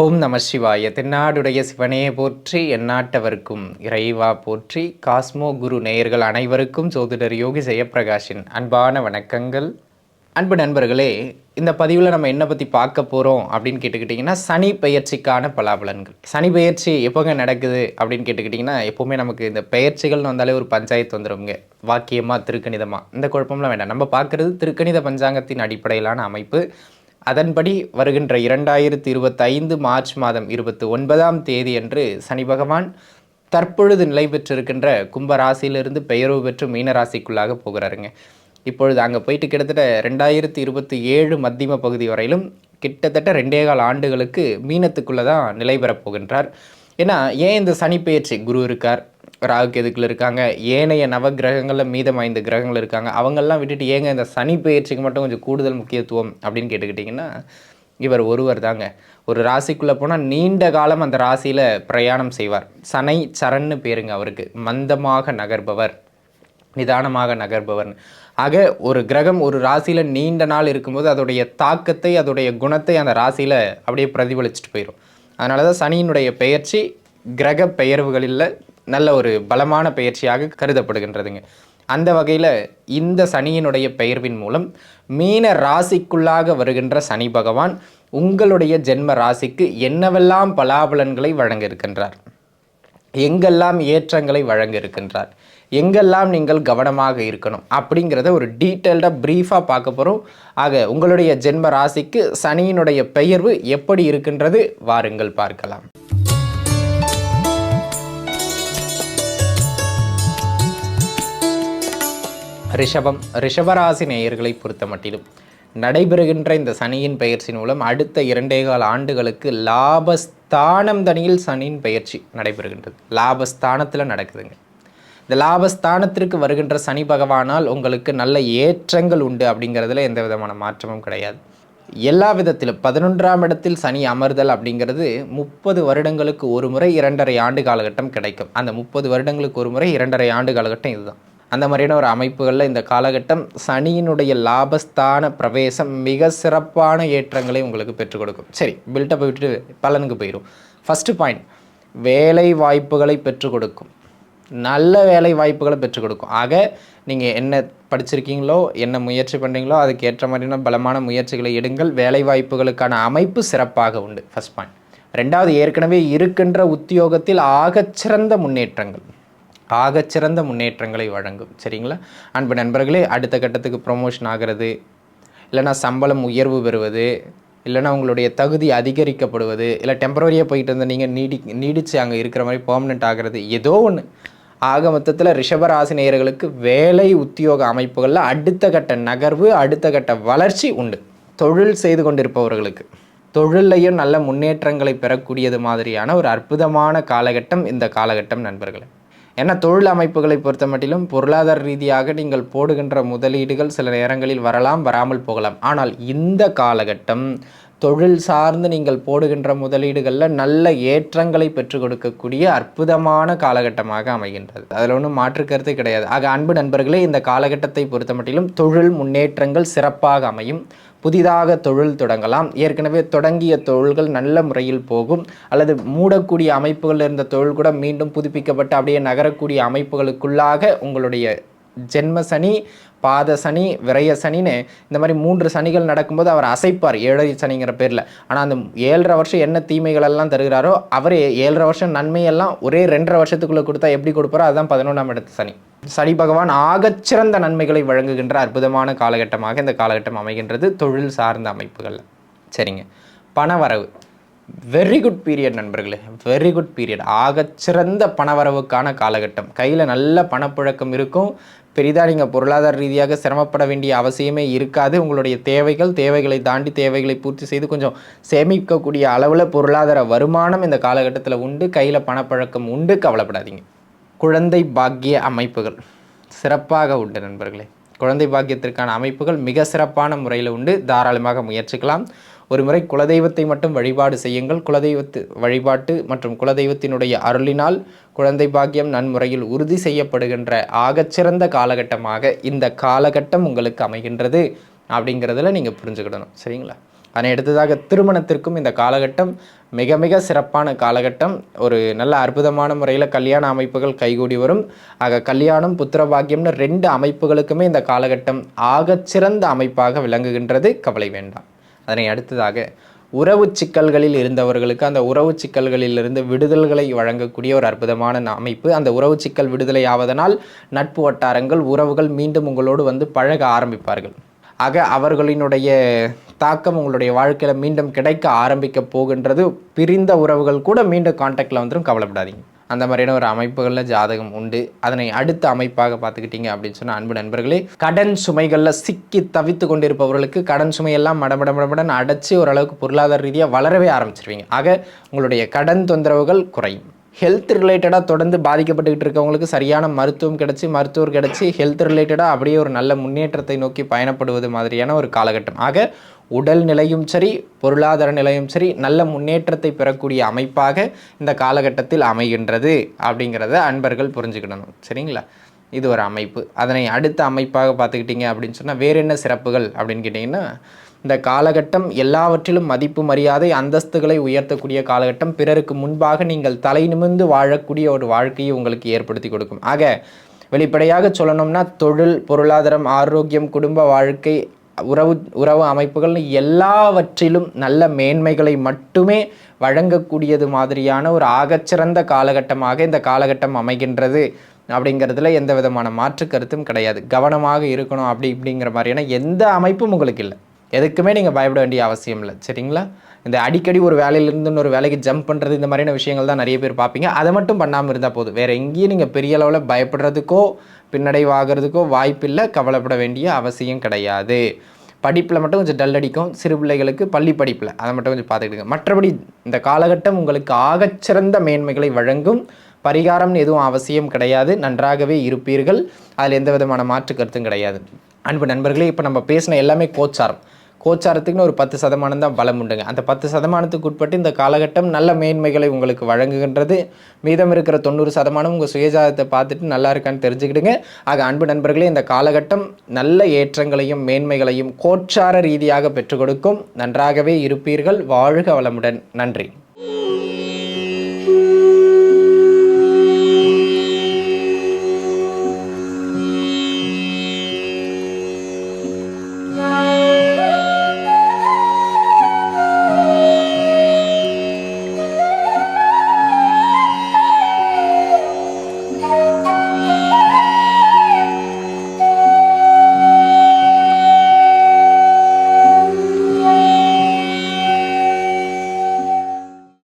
ஓம் நம சிவாய. தென்னாடுடைய சிவனே போற்றி எந்நாட்டவர்க்கும் இறைவா போற்றி. காஸ்மோ குரு நேயர்கள் அனைவருக்கும் சோதிடர் யோகி ஜெயப்பிரகாஷின் அன்பான வணக்கங்கள். அன்பு நண்பர்களே இந்த பதிவில் நம்ம என்ன பற்றி பார்க்க போகிறோம் அப்படின்னு கேட்டுக்கிட்டிங்கன்னா சனி பெயர்ச்சிக்கான பலாபலன்கள். சனி பெயர்ச்சி எப்போங்க நடக்குது அப்படின்னு கேட்டுக்கிட்டிங்கன்னா எப்போவுமே நமக்கு இந்த பெயர்ச்சிகள்னு வந்தாலே ஒரு பஞ்சாயத்து வந்துடுங்க வாக்கியமாக திருக்கணிதமாக இந்த குழப்பம்லாம் வேண்டாம். நம்ம பார்க்குறது திருக்கணித பஞ்சாங்கத்தின் அடிப்படையிலான அமைப்பு. அதன்படி வருகின்ற இரண்டாயிரத்தி இருபத்தைந்து மார்ச் மாதம் இருபத்தி ஒன்பதாம் தேதி அன்று சனி பகவான் தற்பொழுது நிலை பெற்றிருக்கின்ற கும்ப ராசியிலிருந்து பெயர்வு பெற்று மீனராசிக்குள்ளாக போகிறாருங்க. இப்பொழுது அங்கே போயிட்டு கிட்டத்தட்ட ரெண்டாயிரத்தி இருபத்தி ஏழு மத்தியம பகுதி வரையிலும் கிட்டத்தட்ட ரெண்டே கால் ஆண்டுகளுக்கு மீனத்துக்குள்ளே தான் நிலை பெறப் போகின்றார். ஏன்னா ஏன் இந்த சனி பெயர்ச்சி குரு இருக்கார்? ராகு கேதுக்கள் இருக்காங்க. ஏனைய நவ கிரகங்களில் மீதம் ஐந்து கிரகங்கள் இருக்காங்க. அவங்கெல்லாம் விட்டுட்டு ஏங்க இந்த சனி பயிற்சிக்கு மட்டும் கொஞ்சம் கூடுதல் முக்கியத்துவம் அப்படின்னு கேட்டுக்கிட்டிங்கன்னா இவர் ஒருவர் தாங்க. ஒரு ராசிக்குள்ளே போனால் நீண்ட காலம் அந்த ராசியில் பிரயாணம் செய்வார். சனை சரண்னு பேருங்க அவருக்கு. மந்தமாக நகர்பவர். நிதானமாக நகர்பவர்னு ஆக ஒரு கிரகம் ஒரு ராசியில் நீண்ட நாள் இருக்கும்போது அதோடைய தாக்கத்தை அதோடைய குணத்தை அந்த ராசியில் அப்படியே பிரதிபலிச்சுட்டு போயிடும் அதனால தான் சனியினுடைய பெயர்ச்சி கிரக பெயர்வுகளில் நல்ல ஒரு பலமான பெயர்ச்சியாக கருதப்படுகின்றதுங்க. அந்த வகையில் இந்த சனியினுடைய பெயர்வின் மூலம் மீன ராசிக்குள்ளாக வருகின்ற சனி பகவான் உங்களுடைய ஜென்ம ராசிக்கு என்னவெல்லாம் பலாபலன்களை வழங்க இருக்கின்றார் எங்கெல்லாம் ஏற்றங்களை வழங்க இருக்கின்றார் எங்கெல்லாம் நீங்கள் கவனமாக இருக்கணும்? அப்படிங்கிறத ஒரு டீட்டெயில்டாக ப்ரீஃபாக பார்க்க போகிறோம் ஆக உங்களுடைய ஜென்ம ராசிக்கு சனியினுடைய பெயர்வு எப்படி இருக்கின்றது? வாருங்கள் பார்க்கலாம். ரிஷபம் ரிஷபராசி நேயர்களை பொறுத்த மட்டிலும் நடைபெறுகின்ற இந்த சனியின் பெயர்ச்சியின் மூலம் அடுத்த இரண்டே கால ஆண்டுகளுக்கு லாபஸ்தானம் தனியில் சனியின் பயிற்சி நடைபெறுகின்றது. லாபஸ்தானத்தில் நடக்குதுங்க. இந்த லாபஸ்தானத்திற்கு வருகின்ற சனி பகவானால் உங்களுக்கு நல்ல ஏற்றங்கள் உண்டு அப்படிங்கிறதுல எந்த விதமான மாற்றமும் கிடையாது. எல்லா விதத்திலும் பதினொன்றாம் இடத்தில் சனி அமர்தல் அப்படிங்கிறது முப்பது வருடங்களுக்கு ஒரு முறை இரண்டரை ஆண்டு காலகட்டம் கிடைக்கும். அந்த முப்பது வருடங்களுக்கு ஒரு முறை இரண்டரை ஆண்டு காலகட்டம் இதுதான். அந்த மாதிரியான ஒரு அமைப்புகளில் இந்த காலகட்டம் சனியினுடைய லாபஸ்தான பிரவேசம் மிக சிறப்பான ஏற்றங்களை உங்களுக்கு பெற்றுக் கொடுக்கும். சரி பில்டப்பை விட்டுட்டு பலனுக்கு போயிடும் ஃபஸ்ட்டு பாயிண்ட் வேலை வாய்ப்புகளை பெற்றுக் கொடுக்கும். நல்ல வேலை வாய்ப்புகளை பெற்றுக் கொடுக்கும். ஆக நீங்கள் என்ன படிச்சிருக்கீங்களோ என்ன முயற்சி பண்ணுறீங்களோ அதுக்கேற்ற மாதிரியான பலமான முயற்சிகளை எடுங்கள். வேலை வாய்ப்புகளுக்கான அமைப்பு சிறப்பாக உண்டு. ஃபஸ்ட் பாயிண்ட் ரெண்டாவது ஏற்கனவே இருக்கின்ற உத்தியோகத்தில் ஆகச்சிறந்த முன்னேற்றங்கள். ஆகச்சிறந்த முன்னேற்றங்களை வழங்கும். சரிங்களா? அன்பு நண்பர்களே அடுத்த கட்டத்துக்கு ப்ரொமோஷன் ஆகிறது. இல்லைனா சம்பளம் உயர்வு பெறுவது இல்லைனா உங்களுடைய தகுதி அதிகரிக்கப்படுவது இல்லை டெம்பரரியாக போயிட்டு இருந்த நீங்கள் நீடி நீடித்து அங்கே இருக்கிற மாதிரி பெர்மனெண்ட் ஆகிறது ஏதோ ஒன்று ஆக மொத்தத்தில் ரிஷபராசி நேயர்களுக்கு வேலை உத்தியோக அமைப்புகளில் அடுத்த கட்ட நகர்வு அடுத்த கட்ட வளர்ச்சி உண்டு. தொழில் செய்து கொண்டிருப்பவர்களுக்கு. தொழிலையும் நல்ல முன்னேற்றங்களை பெறக்கூடியது மாதிரியான ஒரு அற்புதமான காலகட்டம் இந்த காலகட்டம் நண்பர்களே. ஏன்னா தொழில் அமைப்புகளை பொறுத்த மட்டிலும் பொருளாதார ரீதியாக நீங்கள் போடுகின்ற முதலீடுகள் சில நேரங்களில் வரலாம் வராமல் போகலாம். ஆனால் இந்த காலகட்டம் தொழில் சார்ந்து நீங்கள் போடுகின்ற முதலீடுகளில் நல்ல ஏற்றங்களை பெற்றுக் கொடுக்கக்கூடிய அற்புதமான காலகட்டமாக அமைகின்றது. அதில் ஒன்றும் மாற்று கருத்து கிடையாது. ஆக அன்பு நண்பர்களே இந்த காலகட்டத்தை பொறுத்த மட்டிலும் தொழில் முன்னேற்றங்கள் சிறப்பாக அமையும். புதிதாக தொழில் தொடங்கலாம். ஏற்கனவே தொடங்கிய தொழில்கள் நல்ல முறையில் போகும். அல்லது மூடக்கூடிய அமைப்புகள் இருந்த தொழில் கூட மீண்டும் புதுப்பிக்கப்பட்டு அப்படியே நகரக்கூடிய அமைப்புகளுக்குள்ளாக உங்களுடைய ஜென்ம சனி பாத சனி விரய சனின்னு இந்த மாதிரி மூன்று சனிகள் நடக்கும்போது அவர் அசைப்பார் ஏழரை சனிங்கிற பேரில். ஆனால் அந்த ஏழரை வருஷம் என்ன தீமைகள் எல்லாம் தருகிறாரோ அவரே ஏழரை வருஷம் நன்மையெல்லாம் ஒரே ரெண்டரை வருஷத்துக்குள்ளே கொடுத்தா எப்படி கொடுப்பாரோ அதுதான் பதினொன்றாம் இடத்து சனி. சனி பகவான் ஆகச்சிறந்த நன்மைகளை வழங்குகின்ற அற்புதமான காலகட்டமாக இந்த காலகட்டம் அமைகின்றது தொழில் சார்ந்த அமைப்புகளில். சரிங்க. பணவரவு. வெரி குட் பீரியட் நண்பர்களே. வெரி குட் பீரியட் ஆகச்சிறந்த பணவரவுக்கான காலகட்டம். கையில் நல்ல பணப்புழக்கம் இருக்கும். பெரிதாக நீங்கள் பொருளாதார ரீதியாக சிரமப்பட வேண்டிய அவசியமே இருக்காது. உங்களுடைய தேவைகள் தேவைகளை தாண்டி தேவைகளை பூர்த்தி செய்து கொஞ்சம் சேமிக்கக்கூடிய அளவில் பொருளாதார வருமானம் இந்த காலகட்டத்தில் உண்டு. கையில் பணப்பழக்கம் உண்டு. கவலைப்படாதீங்க. குழந்தை பாக்கிய அமைப்புகள் சிறப்பாக உண்டு நண்பர்களே. குழந்தை பாக்கியத்திற்கான அமைப்புகள் மிக சிறப்பான முறையில் உண்டு. தாராளமாக முயற்சிக்கலாம். ஒரு முறை குலதெய்வத்தை மட்டும் வழிபாடு செய்யுங்கள். குலதெய்வத்து வழிபாட்டு மற்றும் குலதெய்வத்தினுடைய அருளினால் குழந்தை பாக்கியம் நன்முறையில் உறுதி செய்யப்படுகின்ற ஆகச்சிறந்த காலகட்டமாக இந்த காலகட்டம் உங்களுக்கு அமைகின்றது அப்படிங்கிறதுல நீங்கள் புரிஞ்சுக்கிடணும். சரிங்களா? அதனை அடுத்ததாக திருமணத்திற்கும் இந்த காலகட்டம் மிக மிக சிறப்பான காலகட்டம். ஒரு நல்ல அற்புதமான முறையில் கல்யாண அமைப்புகள் கைகூடி வரும். ஆக கல்யாணம் புத்திரபாக்கியம்னு ரெண்டு அமைப்புகளுக்குமே இந்த காலகட்டம் ஆகச்சிறந்த அமைப்பாக விளங்குகின்றது. கவலை வேண்டாம். அதனை அடுத்ததாக உறவு சிக்கல்களில் இருந்தவர்களுக்கு அந்த உறவு சிக்கல்களிலிருந்து விடுதல்களை வழங்கக்கூடிய ஒரு அற்புதமான அமைப்பு. அந்த உறவு சிக்கல் விடுதலை ஆவதனால் நட்பு வட்டாரங்கள் உறவுகள் மீண்டும் உங்களோடு வந்து பழக ஆரம்பிப்பார்கள். ஆக அவர்களினுடைய தாக்கம் உங்களுடைய வாழ்க்கையில் மீண்டும் கிடைக்க ஆரம்பிக்க போகின்றது. பிரிந்த உறவுகள் கூட மீண்டும் காண்டாக்டில் வந்துடும் கவலைப்படாதீங்க. அந்த மாதிரியான ஒரு அமைப்புகளில் ஜாதகம் உண்டு. அதனை அடுத்த அமைப்பாக பார்த்துக்கிட்டீங்க அப்படின்னு சொன்ன அன்பு நண்பர்களே கடன் சுமைகளில் சிக்கி தவித்து கொண்டிருப்பவர்களுக்கு கடன் சுமையெல்லாம் மடமட மடமடன் அடைச்சி ஓரளவுக்கு பொருளாதார ரீதியாக வளரவே ஆரம்பிச்சிருவீங்க. ஆக உங்களுடைய கடன் தொந்தரவுகள் குறையும். ஹெல்த் ரிலேட்டடாக தொடர்ந்து பாதிக்கப்பட்டுக்கிட்டு இருக்கவங்களுக்கு சரியான மருத்துவம் கிடச்சி மருத்துவர் கிடச்சி ஹெல்த் ரிலேட்டடாக அப்படியே ஒரு நல்ல முன்னேற்றத்தை நோக்கி பயணப்படுவது மாதிரியான ஒரு காலகட்டம். ஆக உடல் நிலையும் சரி பொருளாதார நிலையும் சரி நல்ல முன்னேற்றத்தை பெறக்கூடிய அமைப்பாக இந்த காலகட்டத்தில் அமைகின்றது அப்படிங்கிறத அன்பர்கள் புரிஞ்சுக்கிடணும். சரிங்களா? இது ஒரு அமைப்பு. அதனை அடுத்த அமைப்பாக பார்த்துக்கிட்டிங்க அப்படின்னு சொன்னால் வேறு என்ன சிறப்புகள் அப்படின்னு கேட்டிங்கன்னா இந்த காலகட்டம் எல்லாவற்றிலும் மதிப்பு மரியாதை அந்தஸ்துகளை உயர்த்தக்கூடிய காலகட்டம். பிறருக்கு முன்பாக நீங்கள் தலை நிமிர்ந்து வாழக்கூடிய ஒரு வாழ்க்கையை உங்களுக்கு ஏற்படுத்தி கொடுக்கும். ஆக வெளிப்படையாக சொல்லணும்னா தொழில் பொருளாதாரம் ஆரோக்கியம் குடும்ப வாழ்க்கை உறவு உறவு அமைப்புகள் எல்லாவற்றிலும் நல்ல மேன்மைகளை மட்டுமே வழங்கக்கூடியது மாதிரியான ஒரு ஆகச்சிறந்த காலகட்டமாக இந்த காலகட்டம் அமைகின்றது அப்படிங்கிறதுல எந்த விதமான மாற்று கருத்தும் கிடையாது. கவனமாக இருக்கணும் அப்படி இப்படிங்கிற மாதிரியான எந்த அமைப்பும் உங்களுக்கு இல்லை. எதுக்குமே நீங்கள் பயப்பட வேண்டிய அவசியம் இல்லை. சரிங்களா? இந்த அடிக்கடி ஒரு வேலையிலேருந்து இன்னொரு வேலைக்கு ஜம்ப் பண்ணுறது இந்த மாதிரியான விஷயங்கள் தான் நிறைய பேர் பார்ப்பீங்க. அதை மட்டும் பண்ணாமல் இருந்தால் போதும். வேறு எங்கேயும் நீங்கள் பெரிய அளவில் பயப்படுறதுக்கோ பின்னடைவாகிறதுக்கோ வாய்ப்பில்லை கவலைப்பட வேண்டிய அவசியம் கிடையாது. படிப்பில் மட்டும் கொஞ்சம் டல் அடிக்கும். சிறு பிள்ளைகளுக்கு பள்ளி படிப்பில் அதை மட்டும் கொஞ்சம் பார்த்துக்கிடுங்க மற்றபடி இந்த காலகட்டம் உங்களுக்கு ஆகச்சிறந்த மேன்மைகளை வழங்கும். பரிகாரம்னு எதுவும் அவசியம் கிடையாது. நன்றாகவே இருப்பீர்கள். அதில் எந்த விதமான மாற்று கருத்தும் கிடையாது. அன்பு நண்பர்களே இப்போ நம்ம பேசின எல்லாமே கோச்சாரம். கோச்சாரத்துக்குன்னு ஒரு பத்து சதமானம் தான் பலம் உண்டுங்க. அந்த பத்து சதமானத்துக்கு உட்பட்டு இந்த காலகட்டம் நல்ல மேன்மைகளை உங்களுக்கு வழங்குகின்றது. மீதம் இருக்கிற தொண்ணூறு சதமானம் உங்கள் சுயஜாதத்தை பார்த்துட்டு நல்லா இருக்கான்னு தெரிஞ்சுக்கிடுங்க. ஆக அன்பு நண்பர்களே இந்த காலகட்டம் நல்ல ஏற்றங்களையும் மேன்மைகளையும் கோச்சார ரீதியாக பெற்றுக் கொடுக்கும். நன்றாகவே இருப்பீர்கள். வாழ்க வளமுடன். நன்றி.